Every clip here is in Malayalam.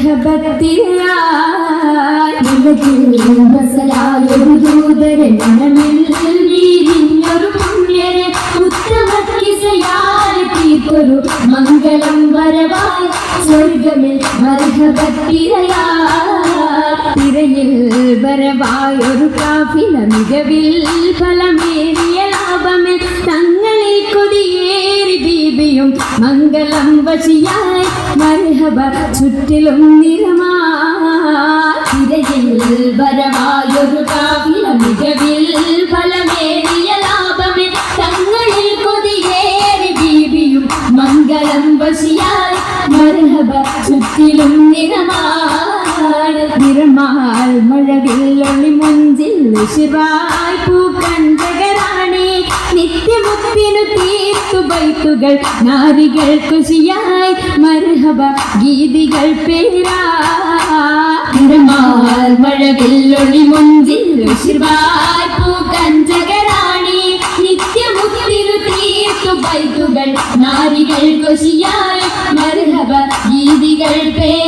മർഹബത്തിലായൊരു ദൂതരെ മനമിൽ വീരിഞ്ഞൊരു പുണ്യരെ ഉത്തമക്കിസയാൽ തീർത്തൊരു മംഗളം വരവായി സ്വർഗമിൽ തിരയിൽ വരവായൊരു കാഫില മികവിൽ ഫലമേറിയ ലാഭമിൽ തങ്ങളിൽ കൊതിയേറി ബീബിയും മംഗളം വശിയായി മരഹബ ചുറ്റിലും നിറമാ തിരയിൽ വരവായൊരു നിറമാൽ മഴവില്ലൊളി മുഞ്ചിൽ ശിവായ് പൂക്കണ്ടകരാണി നിത്യമുത്തിനു തീർത്തു ബൈത്തുകൾ നാരികൾ കുശിയായി മർഹബ ഗീതികൾ പേരാ. നിറമാൽ മഴവില്ലൊളി മുഞ്ചിൽ ശിവായ് പൂക്കഞ്ചകരാണി നിത്യമുത്തിനു തീർത്തു ബൈത്തുകൾ നാരികൾ കുശിയായി മർഹബ ഗീതികൾ പേരാ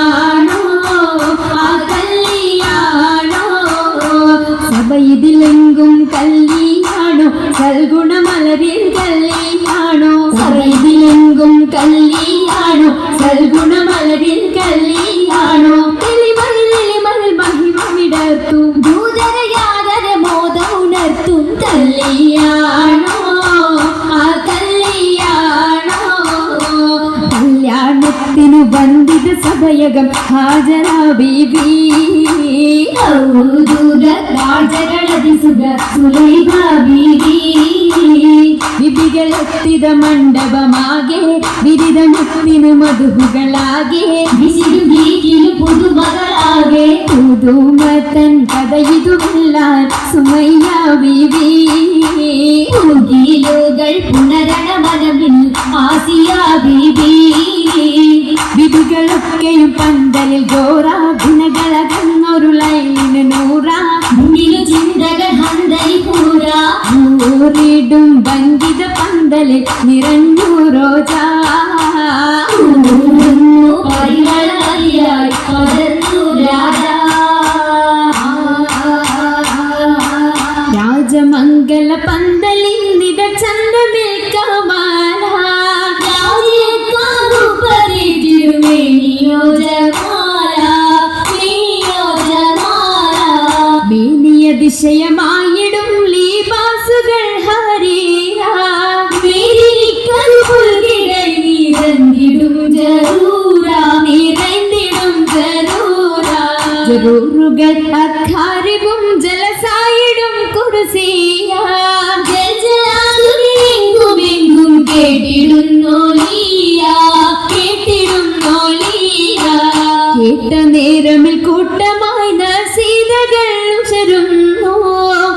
കല്ലിയാണോ സൽഗുണമലരിൽ കല്ലിയാണോ ಬಂದಿದ ಸಭಯಗ ಹಾಜರ ಬೀಬಿ ಹೌದೂರ ರಾಜಗಳದಿಸಿದ ಸುಲೈಬ ಬೀಬಿ ಬಿಬಿಗಳೆತ್ತಿದ ಮಂಡಪ ಮಾಗೆ ಬಿರಿದ ಮುತ್ತಿನ ಮಧುಗಳಾಗೆ ಬಿಸಿದು ಬೀಗಿಲು ಪುದುಮಗಳಾಗೆ ಪುದು ಮತನ್ ಕದಯಿದು ಬಿಲ್ಲಾನ್ ಸುಮಯ್ಯ ಬೀಬಿ ಉಗಿಲುಗಳ್ ಪುನರಣ ಮನ മനമിൽ ആസിയ ബീബി. വിധികളൊക്കെയും പന്തലിൽ ഗോറാ ഗുണകളകന്നൊരു ലൈനിന് നൂറാ. മുന്നിലു ചിന്തകൾ ഹന്തരി പൂര. ൂറിടും ഭംഗിത പന്തലിൽ നിറഞ്ഞു റോജാ. ഊറുന്നു പരിമളമലിയായി പടർന്നു രാജാ. രാജമംഗല പന്തലിന്ദിട ചന്തമിൽ കമാല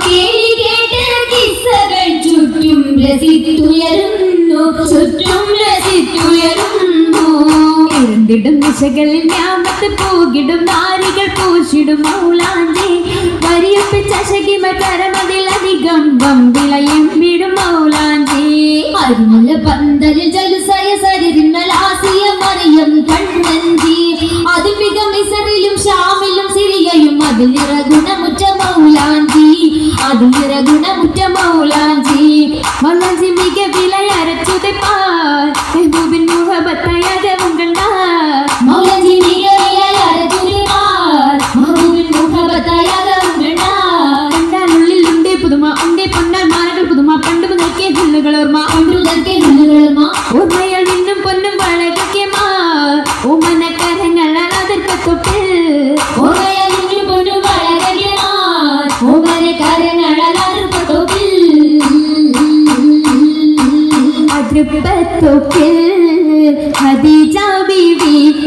കേളി കേട്ട കിസ്സകൾ ചുറ്റും രസിത്തുയരുന്നു. ചുറ്റും രസിത്തുയരുന്നു. ഇരുണ്ടിടും ദിശകളിൽ ഞാമത്ത് പോകിടും നാരികൾ പൂശിടും മൗലാഞ്ചി വരിയൊപ്പിച്ച ശകിമ കരമതിൽ അധികം വമ്പിളയും വിടും മൗലാഞ്ചി. അരിമുല്ല പന്തലിൽ ജലുസയ സരിരിന്നലാസിയ മറിയം കണ്ണഞ്ചി. അതിൽ മികമിസറിലും ഷാമിലും സിരിയയും അതിലിറ ഗുണമു విహర గుణ ముఖ్యమౌలా.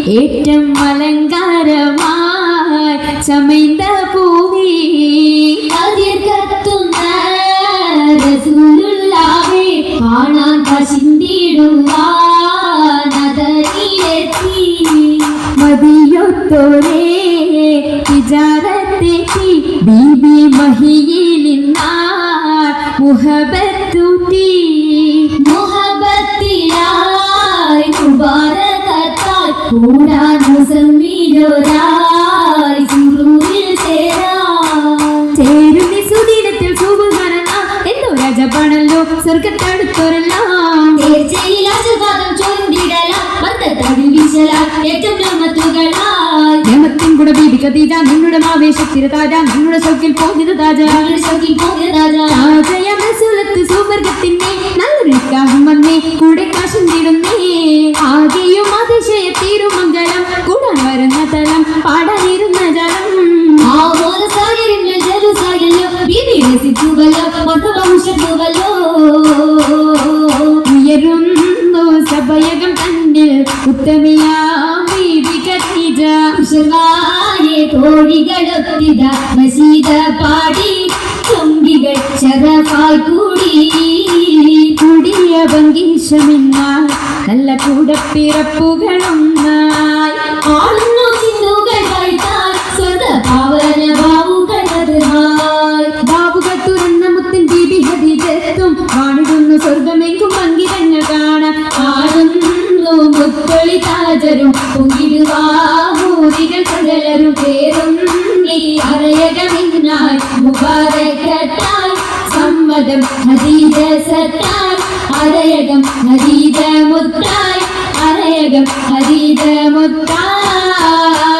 ஏற்றம் அலங்காரமாய் சமைந்த பூமி கதிர் கத்துள்ளாவே ஆனால் பசிந்திடுவார் மதியொத்தோரே திஜாரத்தை பீபி மகியிலின் முகபத்தூட்டி സുദിനത്തിൽ സുബുഹാനല്ല എന്തോ രാജപാണല്ലോ സ്വർഗത്തടുത്തോരെല്ലാം. ഏറ്റവും നമ്മത്തുകളായി നിയമത്തിൻ കൂടെ ബീബി കതീജ നിന്നുടെ ആവേശത്തിര താജ. നിന്നുടെ സൗക്കിൽ പോകിയത് താജ. സൗക്കിൽ താജയ മസൂലത്ത് നല്ലൊരു നിക്കാഹം വന്നേ. കൂടെ കാശും തീരുന്നേ അതിശയ തിരുമംഗലം കൂടാൻ വരുന്ന തലം പാടാനിരുന്ന ജലം. ആവോല സാഗരങ്ങൾ ജലുസായല്ലോ ബീബി രസിച്ചുവല്ലോ മധുവംശത്തുവല്ലോ ഉയരുന്നു സഭയകം തന്നിൽ ഉത്തമിയാം തോഴികളൊത്തിത മസീദ പാടി ചുംബികൾ ശരഫായി കൂടി. കൂടിയ ഭംഗീഷമെന്നാൽ നല്ല കൂടപ്പിറപ്പുകളൊന്നായി സ്വർഗമെങ്കും പങ്കിടങ്ങൾ കാണാൻ. കാണുന്നു മുത്തൊളി താജരും പൊങ്കിടുവാഹൂതികൾ സകലരും പേരും ഈ അറയകമിന്നായി. മുബാരക്കത്തായി സമ്മതം സത്തായി അരയകം ഹരിത മുത്തായി അരയകം ഹരിത മുത്തായി